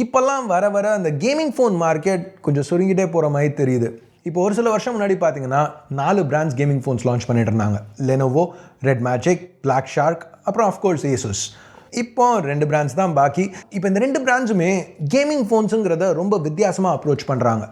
இப்போல்லாம் வர வர அந்த கேமிங் ஃபோன் மார்க்கெட் கொஞ்சம் சுருங்கிட்டே போகிற மாதிரி தெரியுது. இப்போ ஒரு சில வருஷம் முன்னாடி பார்த்தீங்கன்னா நாலு பிராண்ட்ஸ் கேமிங் ஃபோன்ஸ் லான்ச் பண்ணிட்டு இருந்தாங்க. Lenovo red magic black shark அப்புறம் அஃப்கோர்ஸ் ஏசஸ் இப்போ ரெண்டு பிராண்ட்ஸ் தான் பாக்கி. இப்போ இந்த ரெண்டு பிராண்ட்ஸுமே கேமிங் ஃபோன்ஸுங்கிறத ரொம்ப வித்தியாசமாக அப்ரோச் பண்ணுறாங்க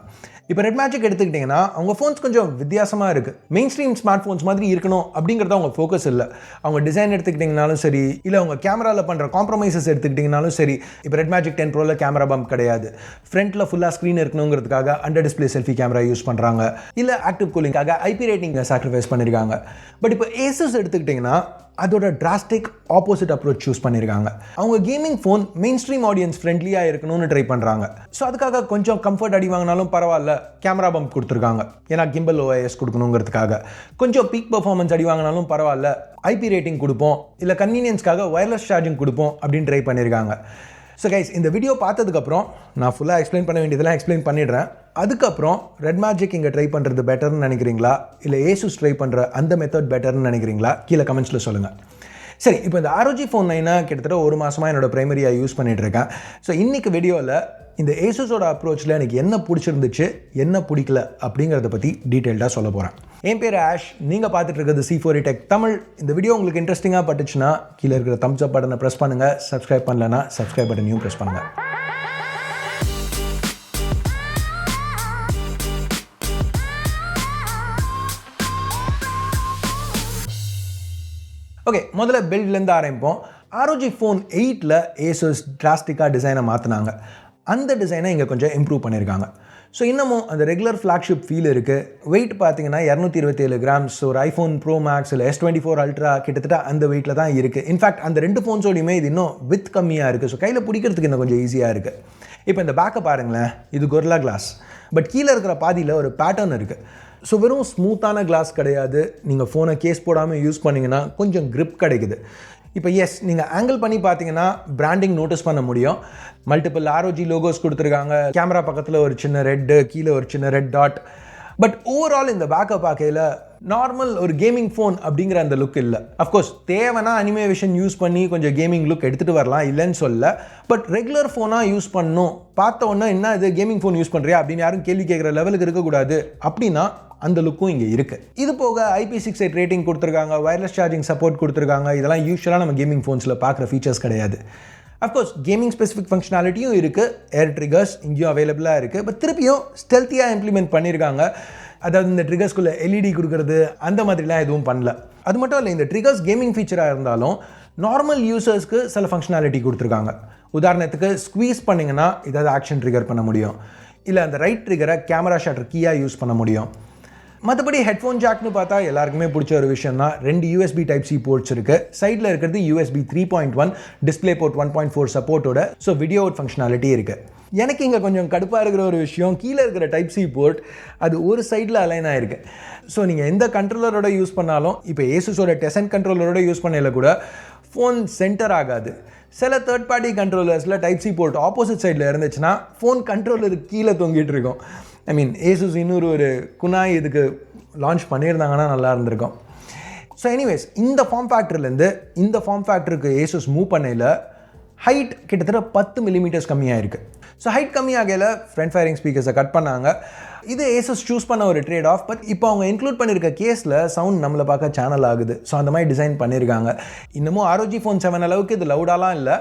இப்போ ரெட் மேஜிக் எடுத்துக்கிட்டிங்கன்னா அவங்க ஃபோன்ஸ் கொஞ்சம் வித்தியாசமாக இருக்குது மெயின் ஸ்ட்ரீம் ஸ்மார்ட் ஃபோன்ஸ் மாதிரி இருக்கணும் அப்படிங்கிறது அவங்க ஃபோக்கஸ் இல்லை. அவங்க டிசைன் எடுத்துக்கிட்டிங்கனாலும் சரி இல்லை அவங்க கேமராவில் பண்ணுற காம்ப்ரமைசஸ் எடுத்துக்கிட்டிங்கனாலும் சரி இப்போ ரெட் மேஜிக் டென் ப்ரோவில் கேமரா பம்ப் கிடையாது. ஃப்ரண்ட்டில் ஃபுல்லாக ஸ்க்ரீன் இருக்கணுங்கிறதுக்காக under display selfie camera use பண்ணுறாங்க இல்லை ஆக்டிவ் கூலிங்காக ஐபி ரேட்டிங்கை சாக்ரிஃபைஸ் பண்ணியிருக்காங்க பட் இப்போ ஏசஸ் எடுத்துக்கிட்டிங்கன்னா அதோட டிராஸ்டிக் ஆப்போசிட் அப்ரோச் சூஸ் பண்ணியிருக்காங்க அவங்க gaming phone main stream audience ஃப்ரெண்ட்லியாக இருக்கணும்னு ட்ரை பண்ணுறாங்க ஸோ அதுக்காக கொஞ்சம் கம்ஃபர்ட் அடி வாங்கினாலும் பரவாயில்ல. கேமரா பம்ப் கொடுத்துருக்காங்க. ஏன்னா கிம்பல் ஓஎஸ் கொடுக்கணுங்கிறதுக்காக. கொஞ்சம் பீக் பர்ஃபார்மன்ஸ் அடி வாங்கினாலும் பரவாயில்ல. ஐபி ரேட்டிங் கொடுப்போம். இல்லை கன்வீனியன்ஸ்க்காக ஒயர்லெஸ் சார்ஜிங் கொடுப்போம் அப்படின்னு ட்ரை பண்ணியிருக்காங்க ஸோ கைஸ் இந்த வீடியோ பார்த்ததுக்கப்புறம் நான் ஃபுல்லாக எக்ஸ்பிளைன் பண்ண வேண்டியதெல்லாம் எக்ஸ்பிளைன் பண்ணிடுறேன். அதுக்கப்புறம் ரெட் மேஜிக் இங்கே ட்ரை பண்ணுறது பெட்டர்னு நினைக்கிறீங்களா? இல்லை ஏசூஸ் ட்ரை பண்ணுற அந்த மெத்தட் பெட்டர்னு நினைக்கிறீங்களா? கீழே கமெண்ட்ஸில் சொல்லுங்கள் சரி இப்போ இந்த ஆரோஜி ஃபோன் நைனை கிட்டத்தட்ட ஒரு மாதமாக என்னோடய ப்ரைமரியாக யூஸ் பண்ணிட்டு இருக்கேன். ஸோ இன்றைக்கி வீடியோவில் இந்த ஏசஸோட அப்ரோச்சில் எனக்கு என்ன பிடிச்சிருந்துச்சு என்ன பிடிக்கல அப்படிங்கிறத பற்றி டீட்டெயில்டாக சொல்ல போகிறேன் என் பேர் ஆஷ். நீங்கள் பார்த்துட்டு இருக்கிறது சி ஃபோர் டெக் தமிழ். இந்த வீடியோ உங்களுக்கு இன்ட்ரெஸ்டிங்காக பட்டுச்சுன்னா கீழே இருக்கிற தம்ஸ் அப் பட்டனை ப்ரெஸ் பண்ணுங்கள் சப்ஸ்கிரைப் பண்ணலன்னா சப்ஸ்கிரைப் பட்டனையும் ப்ரெஸ் பண்ணுங்கள் ஓகே முதல்ல பில்ட்லேருந்து ஆரம்பிப்போம். ஆரோஜி ஃபோன் எயிட்டில் ஏசஸ் டிராஸ்டிக்காக டிசைனை மாற்றினாங்க அந்த டிசைனை இங்கே கொஞ்சம் இம்ப்ரூவ் பண்ணியிருக்காங்க ஸோ இன்னமும் அந்த ரெகுலர் ஃப்ளாக்ஷிப் ஃபீல் இருக்குது வெயிட் பார்த்தீங்கன்னா இரநூத்தி இருபத்தேழு கிராம்ஸ் ஒரு ஐஃபோன் ப்ரோ மேக்ஸ் இல்லை எஸ் டுவெண்ட்டி ஃபோர் அல்ட்ரா கிட்டத்தட்ட அந்த வெயிட்டில் தான் இருக்குது இன்ஃபேக்ட் அந்த ரெண்டு ஃபோன்ஸோடையுமே இது இன்னும் வித் கம்மியாக இருக்குது ஸோ கையில் பிடிக்கிறதுக்கு இன்னும் கொஞ்சம் ஈஸியாக இருக்குது இப்போ இந்த பேக்கை பாருங்களேன். இது கொர்லா கிளாஸ் பட் கீழே இருக்கிற பாதியில் ஒரு பேட்டர்ன் இருக்குது ஸோ வெறும் ஸ்மூத்தான கிளாஸ் கிடையாது. நீங்கள் ஃபோனை கேஸ் போடாமல் யூஸ் பண்ணிங்கன்னா கொஞ்சம் க்ரிப் கிடைக்குது. இப்போ எஸ் நீங்கள் ஆங்கிள் பண்ணி பார்த்தீங்கன்னா பிராண்டிங் நோட்டீஸ் பண்ண முடியும். மல்டிபிள் ஆரோஜி லோகோஸ் கொடுத்துருக்காங்க. கேமரா பக்கத்தில் ஒரு சின்ன ரெட்டு கீழே ஒரு சின்ன ரெட் டாட் பட் ஓவரால் இந்த பேக்கப் பார்க்கையில் நார்மல் ஒரு கேமிங் ஃபோன் அப்படிங்கிற அந்த லுக் இல்லை. அஃப்கோர்ஸ் தேவைன்னா அனிமேஷன் யூஸ் பண்ணி கொஞ்சம் கேமிங் லுக் எடுத்துகிட்டு வரலாம் இல்லைன்னு சொல்ல. பட் ரெகுலர் ஃபோனாக யூஸ் பண்ணும் பார்த்த உடனே என்ன இது கேமிங் ஃபோன் யூஸ் பண்ணுறியா அப்படின்னு யாரும் கேள்வி கேட்குற லெவலுக்கு இருக்கக்கூடாது. அப்படின்னா அந்த லுக்கும் இங்கே இருக்குது இது போக ஐபி சிக்ஸ் எயிட் ரேட்டிங் கொடுத்துருக்காங்க வயர்லெஸ் சார்ஜிங் சப்போர்ட் கொடுத்துருக்காங்க. இதெல்லாம் யூஸ்வலாக நம்ம கேமிங் ஃபோன்ஸில் பார்க்குற ஃபீச்சர்ஸ் கிடையாது. அஃப்கோர்ஸ் கேமிங் ஸ்பெசிஃபிக் ஃபங்க்ஷனாலிட்டியும் இருக்குது ஏர் ட்ரிகர்ஸ் இங்கேயும் அவைலபிளாக இருக்குது பட் திருப்பியும் ஸ்டெல்த்தியாக இம்ப்ளிமெண்ட் பண்ணியிருக்காங்க அதாவது இந்த ட்ரிகர்ஸ்குள்ளே எல்இடி கொடுக்குறது அந்த மாதிரிலாம் எதுவும் பண்ணல. அது மட்டும் இல்லை இந்த ட்ரிகர்ஸ் கேமிங் ஃபீச்சராக இருந்தாலும் நார்மல் யூசர்ஸ்க்கு சில ஃபங்க்ஷனாலிட்டி கொடுத்துருக்காங்க. உதாரணத்துக்கு ஸ்குவீஸ் பண்ணிங்கன்னா ஏதாவது ஆக்ஷன் ட்ரிகர் பண்ண முடியும். இல்லை அந்த ரைட் ட்ரிகரை கேமரா ஷட்டர் கீயாக யூஸ் பண்ண முடியும். மற்றபடி ஹெட்ஃபோன் ஜாக்னு பார்த்தா எல்லாருக்குமே பிடிச்ச ஒரு விஷயம் தான் ரெண்டு யூஎஸ்பி டைப் சி போர்ட்ஸ் இருக்கு. சைடில் இருக்கிறது USB three point one display port one point four சப்போர்ட்டோட ஸோ வீடியோ அவுட் ஃபங்க்ஷனாலிட்டி இருக்கு. எனக்கு இங்கே கொஞ்சம் கடுப்பாக இருக்கிற ஒரு விஷயம் கீழே இருக்கிற டைப் சி போர்ட் அது ஒரு சைடில் அலைன் ஆயிருக்கு. ஸோ நீங்கள் எந்த கண்ட்ரோலரோட யூஸ் பண்ணாலும் இப்போ ஏசுஸோட டெசன் கண்ட்ரோலரோட யூஸ் பண்ணல கூட ஃபோன் சென்டர் ஆகாது. சில தேர்ட் பார்ட்டி கண்ட்ரோலர்ஸில் டைப் சி போர்ட் ஆப்போசிட் சைடில் இருந்துச்சுன்னா ஃபோன் கண்ட்ரோலருக்கு கீழே தொங்கிட்டு இருக்கும். ஐ மீன் ஏசுஸ் இன்னொரு ஒரு குனாய் இதுக்கு லான்ச் பண்ணியிருந்தாங்கன்னா நல்லா இருந்திருக்கும். ஸோ எனிவேஸ் இந்த ஃபார்ம் ஃபேக்டர்லேருந்து இந்த ஃபார்ம் ஃபேக்டருக்கு ஏசுஸ் மூவ் பண்ணையில் ஹைட் கிட்டத்தட்ட பத்து மில்லிமீட்டர்ஸ் கம்மியாக இருக்குது ஸோ ஹைட் கம்மியாகையில் ஃப்ரண்ட் ஃபயரிங் ஸ்பீக்கர்ஸை கட் பண்ணாங்க. இது ஏசஸ் சூஸ் பண்ண ஒரு ட்ரேட் ஆஃப் பட் இப்போ அவங்க இன்க்ளூட் பண்ணியிருக்க கேஸில் சவுண்ட் நம்மளை பார்க்க சேனல் ஆகுது. ஸோ அந்த மாதிரி டிசைன் பண்ணியிருக்காங்க இன்னமும் ஆரோஜி ஃபோன் செவன் அளவுக்கு இது லவுடாலாம் இல்லை.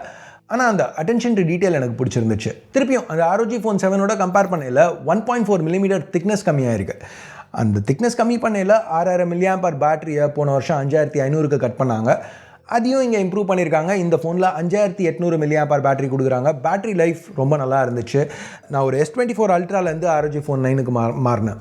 ஆனால் அந்த அட்டென்ஷன் டு டீட்டெயில் எனக்கு பிடிச்சிருந்துச்சு. திருப்பியும் அந்த ஆரோஜி ஃபோன் செவனோட கம்பேர் பண்ணையில் one point four millimetre thickness கம்மியாக இருக்குது அந்த திக்னஸ் கம்மி பண்ணையில் ஆறாயிரம் மில்லியாம்பர் பேட்டரியை போன வருஷம் அஞ்சாயிரத்தி ஐநூறுக்கு கட் பண்ணாங்க. அதையும் இங்கே இம்ப்ரூவ் பண்ணியிருக்காங்க. இந்த ஃபோனில் அஞ்சாயிரத்தி எட்நூறு மில்லியம் பேட்டரி கொடுக்குறாங்க. பேட்டரி லைஃப் ரொம்ப நல்லா இருந்துச்சு. நான் ஒரு எஸ் டுவெண்ட்டி ஃபோர் அல்ட்ராலேருந்து ஆரோஜி ஃபோன் நைனுக்கு மா மாறினேன்.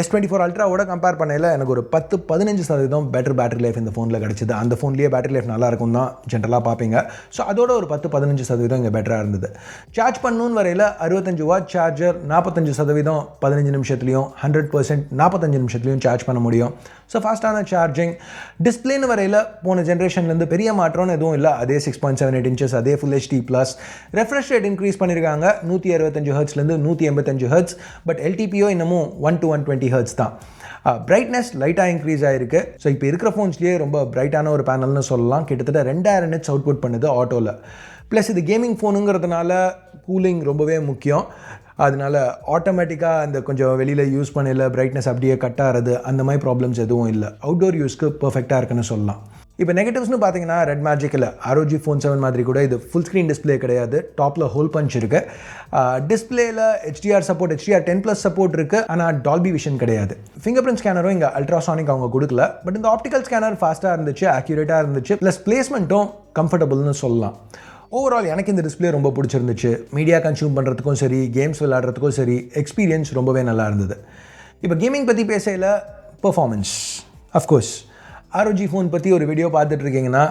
எஸ் டுவெண்ட்டி ஃபோர் அல்ட்ராவோட கம்பேர் பண்ணையில் எனக்கு ஒரு பத்து பதினஞ்சு சதவீதம் பெட்டர் பேட்டரி லைஃப் இந்த ஃபோனில் கிடச்சிது. அந்த ஃபோன்லேயே பேட்டரி லைஃப் நல்லா இருக்கும் தான் ஜென்ரலாக பார்ப்பீங்க. ஸோ அதோட ஒரு பத்து பதினஞ்சு சதவீதம் இங்கே பெட்டராக இருந்தது. சார்ஜ் பண்ணணும்னு வரையில் அறுபத்தஞ்சு வாட் சார்ஜர் நாற்பத்தஞ்சு சதவீதம் பதினஞ்சு நிமிஷத்துலையும் ஹண்ட்ரட் பர்சன்ட் நாற்பத்தஞ்சு நிமிஷத்துலையும் சார்ஜ் பண்ண முடியும். ஸோ ஃபாஸ்ட்டான சார்ஜிங் டிஸ்பிளேன்னு வரையில் போன ஜென்ரேஷன்லேருந்து பெரிய மாற்றம்னு எதுவும் இல்லை. அதே six point seven eight inches அதே full HD plus refresh rate increase பண்ணியிருக்காங்க நூற்றி அறுபத்தஞ்சு ஹர்ட்ஸ்லேருந்து நூற்றி எண்பத்தஞ்சு ஹர்ட்ஸ் பட் எல்டிபிஓ இன்னமும் one to one twenty hertz தான். பிரைட்னஸ் லைட்டாக இன்க்ரீஸ் ஆயிருக்கு. ஸோ இப்போ இருக்கிற ஃபோன்ஸ்லேயே ரொம்ப பிரைட்டான ஒரு பேனல்னு சொல்லலாம். கிட்டத்தட்ட ரெண்டாயிரம் நெட்ஸ் அவுட்புட் பண்ணுது ஆட்டோவில் ப்ளஸ் இது கேமிங் ஃபோனுங்கிறதுனால கூலிங் ரொம்பவே முக்கியம். அதனால ஆட்டோமேட்டிக்காக அந்த கொஞ்சம் வெளியில் யூஸ் பண்ணல பிரைட்னஸ் அப்படியே கட் ஆகிறது அந்த மாதிரி ப்ராப்ளம்ஸ் எதுவும் இல்லை. அவுட்டோர் யூஸ்க்கு பர்ஃபெக்டாக இருக்குன்னு சொல்லலாம். இப்போ நெகட்டிவ்ஸ்னு பார்த்தீங்கன்னா ரெட் மேஜிக்கில் ஆரோஜி ஃபோன் செவன் மாதிரி கூட இது ஃபுல் ஸ்க்ரீன் டிஸ்ப்ளே கிடையாது. டாப்பில் ஹோல் பஞ்ச் இருக்குது டிஸ்பிளேயில் HDR support HDR ten plus support இருக்குது ஆனால் டால்பி விஷன் கிடையாது. ஃபிங்கர் பிரிண்ட் ஸ்கேனரும் இங்கே அல்ட்ராசானிக் அவங்க கொடுக்கல. பட் இந்த ஆப்டிக்கல் ஸ்கேனர் ஃபாஸ்ட்டாக இருந்துச்சு அக்யூரேட்டாக இருந்துச்சு. ப்ளஸ் பிளேஸ்மெண்ட்டும் கம்ஃபர்டபுள்னு சொல்லலாம். ஓவரால் எனக்கு இந்த டிஸ்பிளே ரொம்ப பிடிச்சிருந்துச்சு. மீடியா கன்சியூம் பண்ணுறதுக்கும் சரி கேம்ஸ் விளாட்றதுக்கும் சரி எக்ஸ்பீரியன்ஸ் ரொம்பவே நல்லா இருந்தது. இப்போ கேமிங் பற்றி பேசையில் performance of course ROG phone பற்றி ஒரு வீடியோ பார்த்துட்ருக்கீங்கன்னா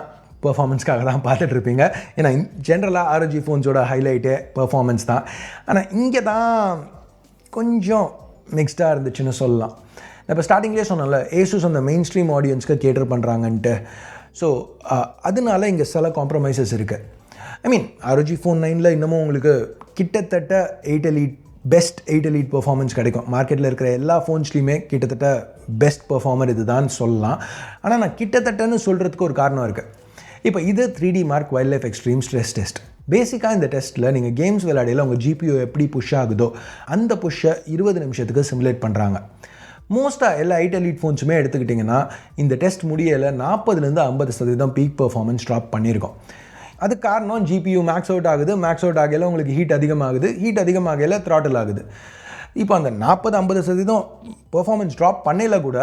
பர்ஃபார்மன்ஸ்க்காக தான் பார்த்துட்ருப்பீங்க ஏன்னா ஜென்ரலாக ஆரோஜி ஃபோன்ஸோட ஹைலைட்டே பர்ஃபார்மன்ஸ் தான். ஆனால் இங்கே தான் கொஞ்சம் மிக்ஸ்டாக இருந்துச்சுன்னு சொல்லலாம். நான் இப்போ ஸ்டார்டிங்லேயே சொன்னேன்ல ஏசூஸ் அந்த மெயின் ஸ்ட்ரீம் ஆடியன்ஸ்க்கு கேட்டர் பண்ணுறாங்கன்ட்டு ஸோ அதனால இங்கே சில காம்ப்ரமைசஸ் இருக்குது ஐ மீன் ஆரோஜி ஃபோன் நைனில் இன்னமும் உங்களுக்கு கிட்டத்தட்ட eight elite best eight elite performance கிடைக்கும். மார்க்கெட்டில் இருக்கிற எல்லா ஃபோன்ஸ்லையுமே கிட்டத்தட்ட பெஸ்ட் பர்ஃபார்மர் இதுதான் சொல்லலாம். ஆனால் நான் கிட்டத்தட்டன்னு சொல்கிறதுக்கு ஒரு காரணம் இருக்குது இப்போ இது three D mark wild life extreme stress test பேசிக்காக இந்த டெஸ்ட்டில் நீங்கள் கேம்ஸ் விளையாடையில் உங்கள் ஜிபிஓ எப்படி புஷ் ஆகுதோ அந்த புஷ்ஷை இருபது நிமிஷத்துக்கு சிமுலேட் பண்ணுறாங்க மோஸ்ட்டாக எல்லா ஐட் லீட் ஃபோன்ஸுமே எடுத்துக்கிட்டிங்கன்னா இந்த டெஸ்ட் முடியலை நாற்பதுலேருந்து ஐம்பது சதவீதம் பீக் பர்ஃபார்மன்ஸ் ட்ராப் பண்ணியிருக்கோம். அது காரணம் ஜிபியூ மேக்ஸ் அவுட் ஆகுது மேக்ஸ் அவுட் ஆகையில் உங்களுக்கு ஹீட் அதிகமாகுது ஹீட் அதிகமாகையில் த்ராட்டில் ஆகுது. இப்போ அந்த நாற்பது ஐம்பது சதவீதம் பெர்ஃபார்மன்ஸ் ட்ராப் பண்ணையில் கூட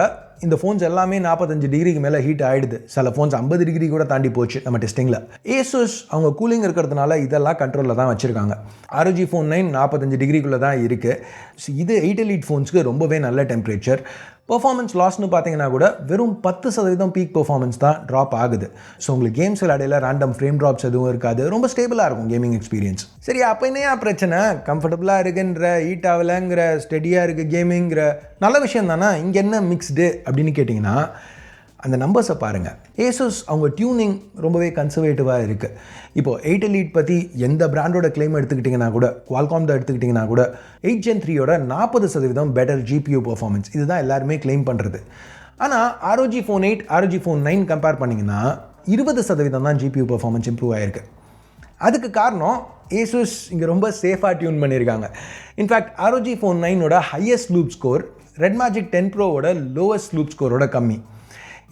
இந்த ஃபோன்ஸ் எல்லாமே நாற்பத்தஞ்சு டிகிரிக்கு மேலே ஹீட் ஆகிடுது சில ஃபோன்ஸ் ஐம்பது டிகிரி கூட தாண்டி போச்சு நம்ம டெஸ்டிங்கில் ஏசஸ் அவங்க கூலிங் இருக்கிறதுனால இதெல்லாம் கண்ட்ரோலில் தான் வச்சுருக்காங்க. ஆர்ஜி ஃபோன் நைன் நாற்பத்தஞ்சு டிகிரிக்குள்ளே தான் இருக்குது ஸோ இது எயிட் எலிட் ஃபோன்ஸ்க்கு ரொம்பவே நல்ல டெம்பரேச்சர் பர்ஃபார்மன்ஸ் லாஸ்னு பார்த்தீங்கன்னா கூட வெறும் பத்து சதவீதம் பீக் பர்ஃபார்மன்ஸ் தான் ட்ராப் ஆகுது. ஸோ உங்களுக்கு கேம்ஸ் விளையாடையில் ரேண்டம் ஃப்ரேம் ட்ராப்ஸ் எதுவும் இருக்காது. ரொம்ப ஸ்டேபிளாக இருக்கும் கேமிங் எக்ஸ்பீரியன்ஸ் சரி அப்போ என்னையா பிரச்சனை? கம்ஃபர்டபுளாக இருக்குன்ற ஹீட் ஆகலைங்கிற ஸ்டெடியாக இருக்குது கேமிங்கிற நல்ல விஷயம் தானே? இங்கே என்ன மிக்ஸ்டு அப்படின்னு கேட்டிங்கன்னா அந்த நம்பர்ஸை பாருங்கள் ஏசஸ் அவங்க டியூனிங் ரொம்பவே கன்சர்வேட்டிவாக இருக்குது இப்போது எயிட் எலீட் பற்றி எந்த பிராண்டோட கிளைம் எடுத்துக்கிட்டிங்கன்னா கூட குவால்காம் தான் எடுத்துக்கிட்டிங்கன்னா கூட எயிட் ஜென் த்ரீயோட நாற்பது சதவீதம் பெட்டர் ஜிபியூ பர்ஃபார்மன்ஸ் இதுதான் எல்லாருமே கிளைம் பண்ணுறது ஆனால் ROG phone eight ROG phone nine compare பண்ணிங்கன்னா இருபது சதவீதம் தான் ஜிபியூ பர்ஃபார்மன்ஸ் இம்ப்ரூவ் ஆயிருக்கு. அதுக்கு காரணம் ஏசுஸ் இங்கே ரொம்ப சேஃபாக டியூன் பண்ணியிருக்காங்க in fact ROG phone நைனோட highest loop score red magic ten ப்ரோவோட lowest loop ஸ்கோரோட கம்மி.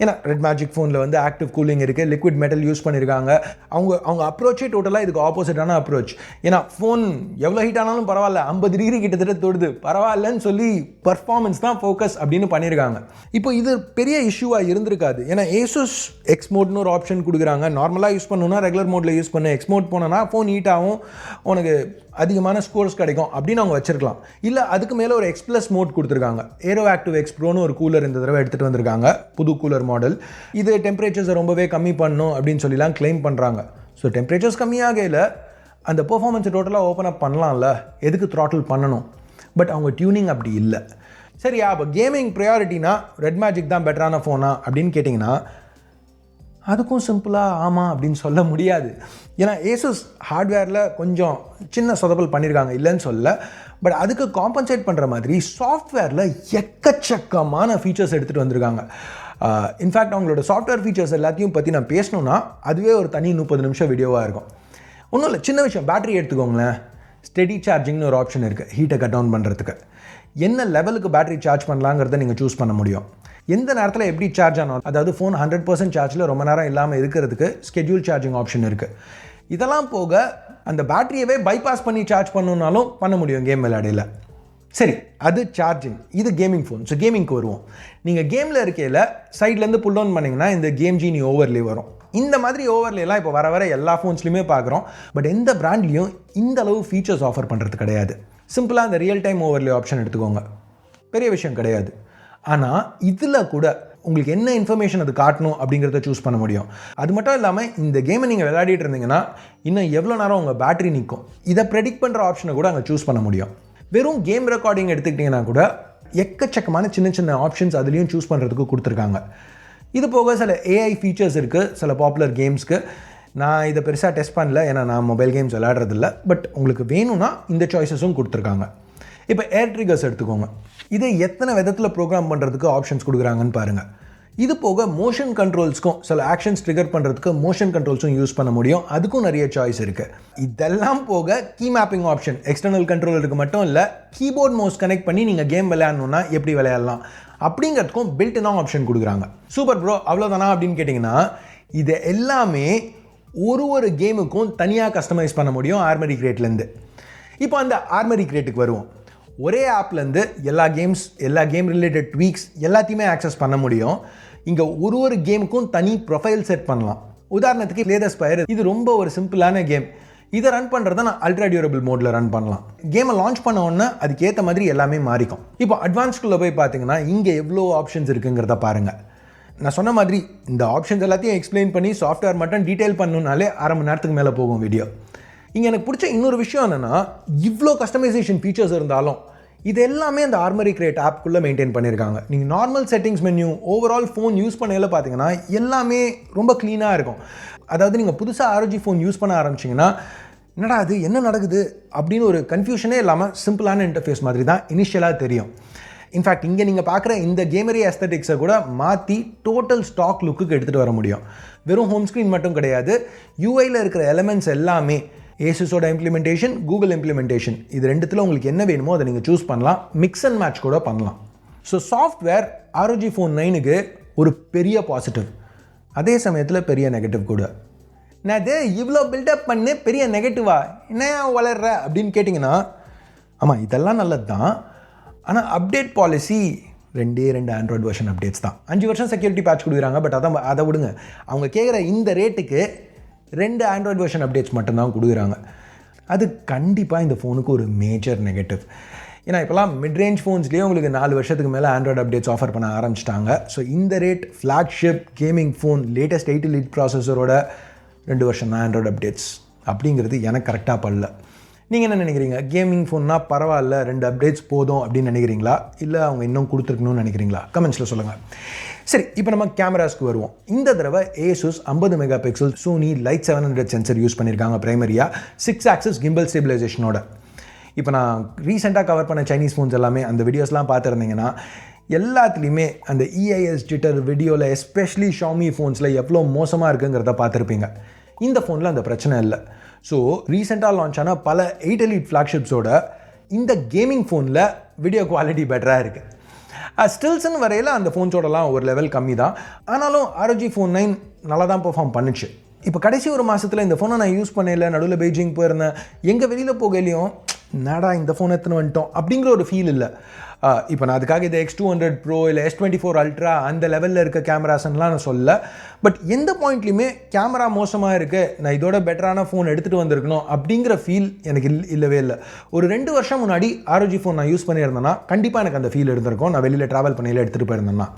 ஏன்னா ரெட் மேஜிக் ஃபோனில் வந்து ஆக்டிவ் கூலிங் இருக்குது லிக்விட் மெட்டல் யூஸ் பண்ணியிருக்காங்க அவங்க அவங்க அப்ரோச்சே டோட்டலாக இதுக்கு ஆப்போசிட்டான அப்ரோச் ஏன்னா ஃபோன் எவ்வளோ ஹீட் ஆனாலும் பரவாயில்ல ஐம்பது டிகிரி கிட்டத்தட்ட தொடுது. பரவாயில்லன்னு சொல்லி பர்ஃபார்மன்ஸ் தான் ஃபோக்கஸ் அப்படின்னு பண்ணியிருக்காங்க இப்போ இது பெரிய இஷ்யூவாக இருந்திருக்காது. ஏன்னா ஏசூஸ் எக்ஸ் மோட்னு ஒரு ஆப்ஷன் கொடுக்குறாங்க. நார்மலாக யூஸ் பண்ணணும்னா ரெகுலர் மோடில் யூஸ் பண்ணு. எக்ஸ் மோட் போனோன்னா ஃபோன் ஹீட் ஆகும். உனக்கு அதிகமான ஸ்கோர்ஸ் கிடைக்கும் அப்படின்னு அவங்க வச்சிருக்கலாம். இல்லை அதுக்கு மேலே ஒரு எக்ஸ் ப்ளஸ் மோட் கொடுத்துருக்காங்க. ஏரோ ஆக்டிவ் எக்ஸ் ப்ரோன்னு ஒரு கூலர் இந்த தடவை எடுத்துகிட்டு வந்திருக்காங்க. புது கூலர் மாடல் இது டெம்பரேச்சர்ஸை ரொம்பவே கம்மி பண்ணும் அப்படின்னு சொல்லிலாம் கிளைம் பண்ணுறாங்க ஸோ டெம்பரேச்சர்ஸ் கம்மியாகையில் அந்த பெர்ஃபார்மன்ஸை டோட்டலாக ஓப்பன் அப் பண்ணலாம்ல. எதுக்கு த்ராட்டில் பண்ணணும்? பட் அவங்க டியூனிங் அப்படி இல்லை. சரியா அப்போ கேமிங் ப்ரையாரிட்டினா ரெட் மேஜிக் தான் பெட்டரான ஃபோனா அப்படின்னு கேட்டிங்கன்னா அதுக்கும் சிம்பிளாக ஆமாம் அப்படின்னு சொல்ல முடியாது. ஏன்னா ஏசஸ் ஹார்ட்வேரில் கொஞ்சம் சின்ன சொதப்பல் பண்ணியிருக்காங்க இல்லைன்னு சொல்ல. பட் அதுக்கு காம்பன்சேட் பண்ணுற மாதிரி சாஃப்ட்வேரில் எக்கச்சக்கமான ஃபீச்சர்ஸ் எடுத்துகிட்டு வந்திருக்காங்க. Uh, இன்ஃபேக்ட் அவங்களோட சாஃப்ட்வேர் ஃபீச்சர்ஸ் எல்லாத்தையும் பற்றி நான் பேசணுன்னா அதுவே ஒரு தனி முப்பது நிமிஷம் வீடியோவாக இருக்கும். ஒன்றும் இல்லை சின்ன விஷயம் பேட்டரி எடுத்துக்கோங்களேன். ஸ்டெடி சார்ஜிங்னு ஒரு ஆப்ஷன் இருக்குது ஹீட்டை கட் டவுன் பண்ணுறதுக்கு என்ன லெவலுக்கு பேட்டரி சார்ஜ் பண்ணலாங்கிறத நீங்கள் சூஸ் பண்ண முடியும். எந்த நேரத்தில் எப்படி சார்ஜ் ஆனாலும் அதாவது ஃபோன் ஹண்ட்ரட் பர்சன்ட் சார்ஜில் ரொம்ப நேரம் இல்லாமல் இருக்கிறதுக்கு ஸ்கெட்யூல் சார்ஜிங் ஆப்ஷன் இருக்குது இதெல்லாம் போக அந்த பேட்டரியவே பைபாஸ் பண்ணி சார்ஜ் பண்ணணுன்னாலும் பண்ண முடியும் கேம் விளையாடையில். சரி அது சார்ஜிங் இது கேமிங் ஃபோன் ஸோ கேமிங்க்கு வருவோம். நீங்கள் கேமில் இருக்கையில் சைட்லேருந்து புல் டவுன் பண்ணிங்கன்னா இந்த கேம் ஜீனி ஓவர்லே வரும். இந்த மாதிரி ஓவர்லேலாம் இப்போ வர வர எல்லா ஃபோன்ஸ்லையுமே பார்க்குறோம் பட் எந்த பிராண்ட்லேயும் இந்த அளவு ஃபீச்சர்ஸ் ஆஃபர் பண்ணுறது கிடையாது. சிம்பிளாக அந்த ரியல் டைம் ஓவர்லே ஆப்ஷன் எடுத்துக்கோங்க. பெரிய விஷயம் கிடையாது. ஆனால் இதில் கூட உங்களுக்கு என்ன இன்ஃபர்மேஷன் அது காட்டணும் அப்படிங்கிறத சூஸ் பண்ண முடியும். அது மட்டும் இல்லாமல் இந்த கேமை நீங்கள் விளையாடிட்டு இருந்தீங்கன்னா இன்னும் எவ்வளோ நேரம் உங்கள் பேட்டரி நிற்கும் இதை ப்ரெடிக்ட் பண்ணுற ஆப்ஷனை கூட அங்கே சூஸ் பண்ண முடியும். வெறும் கேம் ரெக்கார்டிங் எடுத்துக்கிட்டிங்கன்னா கூட எக்கச்சக்கமான சின்ன சின்ன ஆப்ஷன்ஸ் அதுலேயும் சூஸ் பண்ணுறதுக்கு கொடுத்துருக்காங்க. இது போக சில ஏஐ ஃபீச்சர்ஸ் இருக்குது சில பாப்புலர் கேம்ஸ்க்கு நான் இதை பெருசாக டெஸ்ட் பண்ணல ஏன்னா நான் மொபைல் கேம்ஸ் விளையாடுறதில்ல. பட் உங்களுக்கு வேணும்னா இந்த சாய்ஸஸும் கொடுத்துருக்காங்க. இப்போ ஏர் ட்ரிகர்ஸ் எடுத்துக்கோங்க. இதை எத்தனை விதத்தில் ப்ரோக்ராம் பண்ணுறதுக்கு ஆப்ஷன்ஸ் கொடுக்குறாங்கன்னு பாருங்கள் இது போக மோஷன் கண்ட்ரோல்ஸ்க்கும் சில ஆக்ஷன்ஸ் ட்ரிகர் பண்ணுறதுக்கு மோஷன் கண்ட்ரோல்ஸும் யூஸ் பண்ண முடியும். அதுக்கும் நிறைய சாய்ஸ் இருக்குது இதெல்லாம் போக கீ மேப்பிங் ஆப்ஷன் எக்ஸ்டர்னல் கண்ட்ரோலருக்கு மட்டும் இல்லை கீபோர்ட் மவுஸ் கனெக்ட் பண்ணி நீங்கள் கேம் விளையாடணுன்னா எப்படி விளையாடலாம்? அப்படிங்கிறதுக்கும் பில்ட்னா ஆப்ஷன் கொடுக்குறாங்க. சூப்பர் ப்ரோ அவ்வளோதானா அப்படின்னு கேட்டிங்கன்னா இது எல்லாமே ஒரு ஒரு கேமுக்கும் தனியாக கஸ்டமைஸ் பண்ண முடியும் ஆர்மரி கிரேட்லேருந்து இப்போ அந்த ஆர்மரி கிரேட்டுக்கு வருவோம். ஒரே ஆப்லேருந்து எல்லா கேம்ஸ் எல்லா கேம் ரிலேட்டட் ட்வீக்ஸ் எல்லாத்தையுமே ஆக்சஸ் பண்ண முடியும். இங்கே ஒரு ஒரு கேமுக்கும் தனி ப்ரொஃபைல் செட் பண்ணலாம். உதாரணத்துக்கு லேதர் ஸ்பயர் இது ரொம்ப ஒரு சிம்பிளான கேம் இதை ரன் பண்ணுறத நான் அல்ட்ரா டியூரபிள் மோடில் ரன் பண்ணலாம். கேமை லான்ச் பண்ண உடனே அதுக்கேற்ற மாதிரி எல்லாமே மாறிக்கும். இப்போ அட்வான்ஸ்குள்ளே போய் பார்த்தீங்கன்னா இங்கே எவ்வளோ ஆப்ஷன்ஸ் இருக்குங்கிறத பாருங்கள் நான் சொன்ன மாதிரி இந்த ஆப்ஷன்ஸ் எல்லாத்தையும் எக்ஸ்பிளைன் பண்ணி சாஃப்ட்வேர் மட்டும் டீட்டெயில் பண்ணுனாலே அரை மணி நேரத்துக்கு மேலே போகும் வீடியோ இங்கே எனக்கு பிடிச்ச இன்னொரு விஷயம் என்னென்னா இவ்வளோ கஸ்டமைசேஷன் ஃபீச்சர்ஸ் இருந்தாலும் இது எல்லாமே அந்த ஆர்மரி கிரியேட் ஆப்குள்ளே மெயின்டைன் பண்ணியிருக்காங்க நீங்கள் normal settings menu overall phone use பண்ணையில் பார்த்தீங்கன்னா எல்லாமே ரொம்ப க்ளீனாக இருக்கும். அதாவது நீங்கள் புதுசாக ஆரோஜி ஃபோன் யூஸ் பண்ண ஆரம்பிச்சிங்கன்னா என்னடா அது என்ன நடக்குது அப்படின்னு ஒரு கன்ஃபியூஷனே இல்லாமல் சிம்பிளான இன்டர்ஃபேஸ் மாதிரி தான் இனிஷியலாக தெரியும். இன்ஃபேக்ட் இங்கே நீங்கள் பார்க்குற இந்த கேமரி அஸ்தட்டிக்ஸை கூட மாற்றி டோட்டல் ஸ்டாக் லுக்குக்கு எடுத்துகிட்டு வர முடியும். வெறும் ஹோம் ஸ்க்ரீன் மட்டும் கிடையாது யூஐயில் இருக்கிற எலமெண்ட்ஸ் எல்லாமே ஏசிஸோட இம்ப்ளிமெண்டேஷன் கூகுள் இம்ப்ளிமெண்டேஷன் இது ரெண்டுத்தில் உங்களுக்கு என்ன வேணுமோ அதை நீங்கள் சூஸ் பண்ணலாம். மிக்ஸ் அண்ட் மேட்ச் கூட பண்ணலாம். ஸோ சாஃப்ட்வேர் ஆரோஜி ஃபோன் நைனுக்கு ஒரு பெரிய பாசிட்டிவ் அதே சமயத்தில் பெரிய நெகட்டிவ் கூட. நான் அது இவ்வளோ பில்டப் பண்ணு பெரிய நெகட்டிவா என்ன வளர்ற? அப்படின்னு கேட்டிங்கன்னா ஆமாம் இதெல்லாம் நல்லது தான் ஆனால் அப்டேட் பாலிசி ரெண்டே ரெண்டு ஆண்ட்ராய்டு வெர்ஷன் அப்டேட்ஸ் தான். அஞ்சு வருஷம் செக்யூரிட்டி பேட்ச் கொடுக்குறாங்க பட் அதான் அதை விடுங்க. அவங்க கேட்குற இந்த ரேட்டுக்கு ரெண்டு ஆண்ட்ராய்ட் வெர்ஷன் அப்டேட்ஸ் மட்டும்தான் கொடுக்குறாங்க. அது கண்டிப்பாக இந்த ஃபோனுக்கு ஒரு மேஜர் நெகட்டிவ் ஏன்னா இப்போலாம் மிட் ரேஞ்ச் ஃபோன்ஸ்லேயே உங்களுக்கு நாலு வருஷத்துக்கு மேலே ஆண்ட்ராய்டு அப்டேட்ஸ் ஆஃபர் பண்ண ஆரம்பிச்சிட்டாங்க. ஸோ இந்த rate flagship gaming phone latest eight elite ப்ராசஸரோட ரெண்டு வருஷம் தான் ஆண்ட்ராய்டு அப்டேட்ஸ் அப்படிங்கிறது எனக்கு கரெக்டாக படல நீங்கள் என்ன நினைக்கிறீங்க? கேமிங் ஃபோன்னா பரவாயில்ல ரெண்டு அப்டேட்ஸ் போதும் அப்படின்னு நினைக்கிறீங்களா? இல்லை அவங்க இன்னும் கொடுத்துருக்கணும்னு நினைக்கிறீங்களா? கமெண்ட்ஸில் சொல்லுங்கள் சரி இப்போ நம்ம கேமராஸ்க்கு வருவோம். இந்த தடவை ஏசுஸ் ஐம்பது mega pixel Sony LYT seven hundred sensor use பண்ணியிருக்காங்க ப்ரைமரியாக சிக்ஸ் ஆக்சஸ் கிம்பிள் ஸ்டெபிலைசேஷனோட இப்போ நான் ரீசெண்டாக கவர் பண்ண சைனீஸ் ஃபோன்ஸ் எல்லாமே அந்த வீடியோஸ்லாம் பார்த்துருந்தீங்கன்னா எல்லாத்துலேயுமே அந்த இஐஎஸ் ஜிட்டர் வீடியோவில் எஸ்பெஷலி ஷாமி ஃபோன்ஸில் எவ்வளோ மோசமாக இருக்குங்கிறத பார்த்துருப்பீங்க. இந்த ஃபோனில் அந்த பிரச்சனை இல்லை. ஸோ ரீசெண்டாக லான்ச் ஆன பல எயிட் எலிட் ஃப்ளாக்ஷிப்ஸோட இந்த கேமிங் ஃபோனில் வீடியோ குவாலிட்டி பெட்டராக இருக்குது ஸ்டில்ஸ்னு வரையில் அந்த ஃபோன்ஸோடலாம் ஒரு லெவல் கம்மி தான் ஆனாலும் ஆர்ஜி ஃபோன் நைன் நல்லா தான் பெர்ஃபார்ம் பண்ணுச்சு. இப்போ கடைசி ஒரு மாதத்தில் இந்த ஃபோனை நான் யூஸ் பண்ணல நடுவில் பெய்ஜிங் போயிருந்தேன். எங்கே வெளியில் போகலையும் என்னடா இந்த ஃபோன் எடுத்துன்னு வந்துட்டோம் அப்படிங்கிற ஒரு ஃபீல் இல்லை. இப்போ நான் அதுக்காக இது எக்ஸ் டூ ஹண்ட்ரட் ப்ரோ இல்லை எஸ் டுவெண்ட்டி ஃபோர் அல்ட்ரா அந்த லெவலில் இருக்க கேமராஸ்லாம் நான் சொல்ல பட் எந்த பாயிண்ட்லையுமே கேமரா மோசமாக இருக்குது நான் இதோட பெட்டரான ஃபோன் எடுத்துகிட்டு வந்திருக்கணும் அப்படிங்கிற ஃபீல் எனக்கு இல் இல்லவே இல்லை. ஒரு ரெண்டு வருஷம் முன்னாடி ஆரோஜி ஃபோன் நான் யூஸ் பண்ணியிருந்தேன்னா கண்டிப்பாக எனக்கு அந்த ஃபீல் இருந்திருக்கும். நான் வெளியில் ட்ராவல் பண்ணியில் எடுத்துகிட்டு போயிருந்தேன்னா.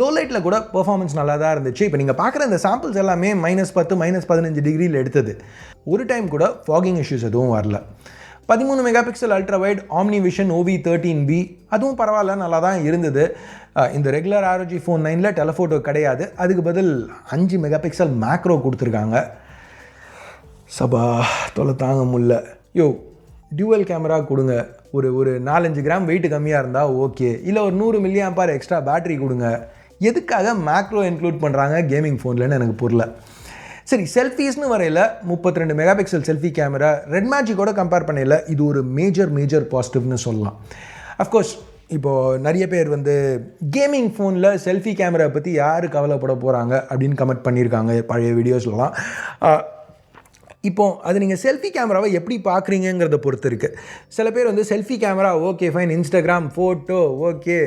லோ லைட்டில் கூட பெர்ஃபார்மன்ஸ் நல்லா தான் இருந்துச்சு. இப்போ நீங்கள் பார்க்குற இந்த சாம்பிள்ஸ் எல்லாமே மைனஸ் பத்து மைனஸ் பதினஞ்சு டிகிரியில் எடுத்தது. ஒரு டைம் கூட ஃபாகிங் இஷ்யூஸ் எதுவும் வரல. பதிமூணு mega pixel ultra wide OmniVision OV thirteen B அதுவும் பரவாயில்ல நல்லா தான் இருந்தது இந்த ரெகுலர் ஆரோஜி ஃபோன் நைனில் டெலஃபோட்டோ கிடையாது. அதுக்கு பதில் அஞ்சு மெகா பிக்சல் மேக்ரோ கொடுத்துருக்காங்க. சபா தொலை தாங்க முடில யோ டியூவல் கேமரா கொடுங்க. ஒரு ஒரு நாலஞ்சு கிராம் வெயிட் கம்மியாக இருந்தால் ஓகே இல்லை ஒரு நூறு மில்லியம் பார் எக்ஸ்ட்ரா பேட்டரி கொடுங்க. எதுக்காக மேக்ரோ இன்க்ளூட் பண்ணுறாங்க கேமிங் ஃபோன்லன்னு எனக்கு புரியல. சரி செல்ஃபீஸ்னு வரையில் முப்பத்தி ரெண்டு megapixel selfie camera red மேஜிக்கோட கம்பேர் பண்ணையில் இது ஒரு மேஜர் மேஜர் பாசிட்டிவ்னு சொல்லலாம். அஃப்கோர்ஸ் இப்போது நிறைய பேர் வந்து கேமிங் ஃபோனில் செல்ஃபி கேமரா பற்றி யார் கவலைப்பட போகிறாங்க அப்படின்னு கமெண்ட் பண்ணியிருக்காங்க பழைய வீடியோஸ்லாம் இப்போ அது நீங்கள் செல்ஃபி கேமராவை எப்படி பார்க்குறீங்கிறத பொறுத்து இருக்குது சில பேர் வந்து selfie camera okay fine Instagram photo okay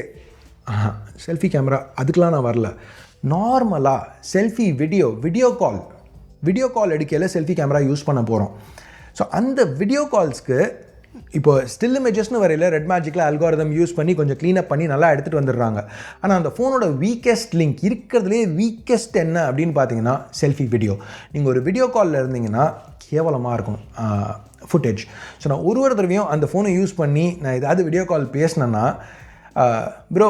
selfie camera அதுக்கெலாம் நான் வரல. நார்மலாக selfie video video call video call எடுக்கையில் selfie camera use பண்ண போகிறோம் ஸோ அந்த வீடியோ கால்ஸ்க்கு இப்போ ஸ்டில் இமேஜஸ்னு வரையில் ரெட் மேஜிக்கில் அல்காரதம் யூஸ் பண்ணி கொஞ்சம் க்ளீனப் பண்ணி நல்லா எடுத்துகிட்டு வந்துடுறாங்க. ஆனால் அந்த ஃபோனோட வீக்கஸ்ட் லிங்க் இருக்கிறதுலே வீக்கஸ்ட் என்ன அப்படின்னு பார்த்தீங்கன்னா செல்ஃபி வீடியோ நீங்கள் ஒரு வீடியோ காலில் இருந்தீங்கன்னா கேவலமாக இருக்கும் ஃபுட்டேஜ் ஸோ நான் ஒரு ஒரு தடவையும் அந்த ஃபோனை யூஸ் பண்ணி நான் ஏதாவது வீடியோ கால் பேசினேன்னா ப்ரோ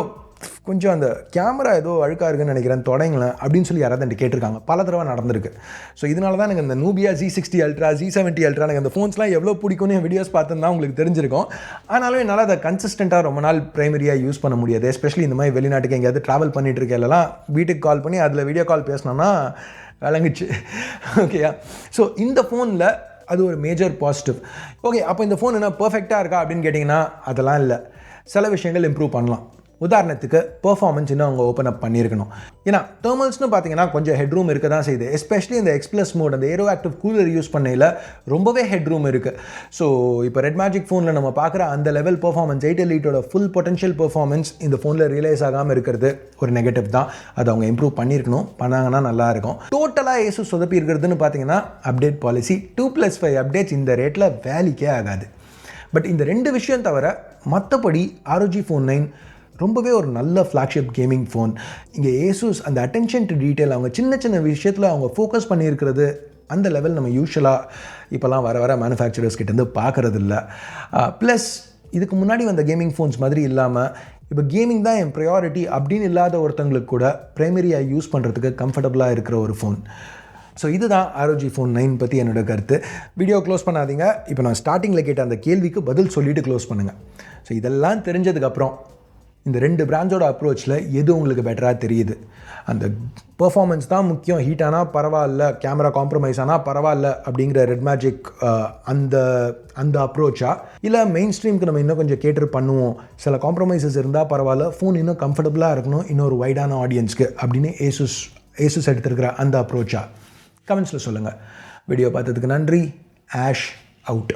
கொஞ்சம் அந்த கேமரா ஏதோ அழுக்காக இருக்குன்னு நினைக்கிறேன் தொடங்களேன் அப்படின்னு சொல்லி யாராவது என்கிட்ட கேட்டிருக்காங்க. பல தடவை நடந்திருக்கு. ஸோ இதனால தான் எனக்கு இந்த Nubia G sixty ultra G seventy ultra எனக்கு அந்த ஃபோன்ஸ்லாம் எவ்வளோ பிடிக்கும்னு வீடியோஸ் பார்த்துருந்தா உங்களுக்கு தெரிஞ்சிருக்கும். ஆனாலும் என்னால் அதை கன்சிஸ்டண்ட்டாக ரொம்ப நாள் ப்ரைமரியாக யூஸ் பண்ண முடியாது. எஸ்பெஷலி இந்த மாதிரி வெளிநாட்டுக்கு எங்கேயாவது ட்ராவல் பண்ணிட்டு இருக்கலாம் வீட்டுக்கு கால் பண்ணி அதில் வீடியோ கால் பேசினோன்னா விளங்குச்சு. ஓகேயா ஸோ இந்த ஃபோனில் அது ஒரு மேஜர் பாசிட்டிவ் ஓகே அப்போ இந்த ஃபோன் என்ன பர்ஃபெக்டாக இருக்கா அப்படின்னு கேட்டிங்கன்னா அதெல்லாம் இல்லை. சில விஷயங்கள் இம்ப்ரூவ் பண்ணலாம். உதாரணத்துக்கு பெர்ஃபார்மன்ஸ் இன்னும் அவங்க ஓப்பன் அப் பண்ணியிருக்கணும். ஏன்னா டெர்மல்ஸ்னு பார்த்தீங்கன்னா கொஞ்சம் ஹெட்ரூம் இருக்க தான் செய்யுது. எஸ்பெஷலி இந்த எக்ஸ்பிளஸ் மோட் அந்த ஏரோ ஆக்டிவ் கூலர் யூஸ் பண்ணையில் ரொம்பவே ஹெட்ரூம் இருக்குது ஸோ இப்போ ரெட் மேஜிக் ஃபோனில் நம்ம பார்க்குற அந்த லெவல் பர்ஃபார்மன்ஸ் எயிட் எலிட்டோட ஃபுல் பொட்டன்ஷியல் பர்ஃபார்மன்ஸ் இந்த ஃபோனில் ரியலைஸ் ஆகாமல் இருக்கிறது ஒரு நெகட்டிவ் தான். அதை அவங்க இம்ப்ரூவ் பண்ணியிருக்கணும். பண்ணாங்கன்னா நல்லாயிருக்கும் டோட்டலாக ஏசு சொதப்பி இருக்கிறதுன்னு பார்த்தீங்கன்னா update policy two plus five updates இந்த ரேட்டில் வேலிக்கே ஆகாது. பட் இந்த ரெண்டு விஷயம் தவிர மற்றபடி ஆரோஜி ஃபோன் நைன் ரொம்பவே ஒரு நல்ல ஃப்ளாக்ஷிப் கேமிங் ஃபோன் இங்கே ஏசூஸ் அந்த அட்டென்ஷன் டு டீட்டெயில் அவங்க சின்ன சின்ன விஷயத்தில் அவங்க ஃபோக்கஸ் பண்ணியிருக்கிறது அந்த லெவல் நம்ம யூஸ்வலாக இப்போல்லாம் வர வர மேனுஃபேக்சரர்ஸ் கிட்டேருந்து பார்க்குறது இல்லை ப்ளஸ் இதுக்கு முன்னாடி வந்த கேமிங் ஃபோன்ஸ் மாதிரி இல்லாமல் இப்போ கேமிங் தான் என் ப்ரையாரிட்டி அப்படின்னு இல்லாத ஒருத்தங்களுக்கு கூட ப்ரைமரியாக யூஸ் பண்ணுறதுக்கு கம்ஃபர்டபுளாக இருக்கிற ஒரு ஃபோன் ஸோ இதுதான் ஆரோஜி ஃபோன் நைன் பற்றி என்னோட கருத்து. வீடியோ க்ளோஸ் பண்ணாதீங்க. இப்போ நான் ஸ்டார்டிங்கில் கேட்ட அந்த கேள்விக்கு பதில் சொல்லிவிட்டு க்ளோஸ் பண்ணுங்கள் ஸோ இதெல்லாம் தெரிஞ்சதுக்கப்புறம் இந்த ரெண்டு பிராண்டோட அப்ரோச்சில் எது உங்களுக்கு பெட்டராக தெரியுது? அந்த பர்ஃபார்மன்ஸ் தான் முக்கியம். ஹீட் ஆனால் பரவாயில்ல கேமரா காம்ப்ரமைஸ் ஆனால் பரவாயில்ல அப்படிங்கிற ரெட் மேஜிக் அந்த அந்த அப்ரோச்சா இல்லை மெயின் ஸ்ட்ரீமுக்கு நம்ம இன்னும் கொஞ்சம் கேட்டர் பண்ணுவோம். சில காம்ப்ரமைசஸ் இருந்தால் பரவாயில்ல ஃபோன் இன்னும் கம்ஃபர்டபுளாக இருக்கணும் இன்னொரு வைடான ஆடியன்ஸ்க்கு அப்படின்னு ஏசுஸ் ஏசுஸ் எடுத்திருக்கிற அந்த அப்ரோச்சா கமெண்ட்ஸில் சொல்லுங்கள் வீடியோ பார்த்ததுக்கு நன்றி. Ash out